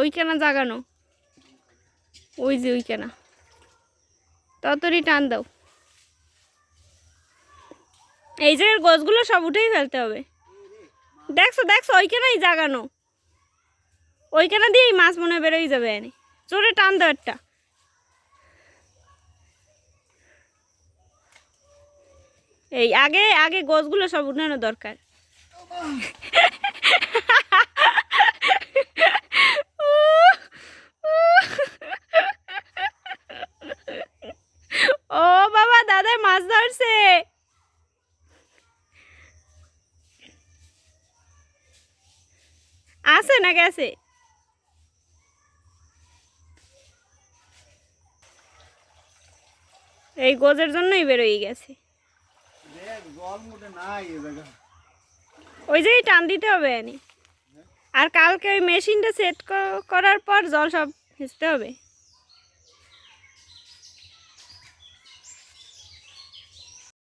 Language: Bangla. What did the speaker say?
ওইখানা জাগানো। ওই যে ওইখানা। ততরই টান দাও। এই জায়গার গাছগুলো সব উঠেই ফেলতে হবে। দেখছ দেখছ, ওইখানেই জাগানো। ওইখানে দিয়েই মাছ মনে বেরোই যাবে এনে। জোরে টান দাও একটা। এই, আগে আগে গোছগুলো সব উঠানো দরকার। আছে না গেছে এই গোজের জন্যই বেরোই গেছে। ওই জায়গায় টান দিতে হবে আনি আর কালকে ওই মেশিনটা সেট করার পর জল সব ভিজতে হবে।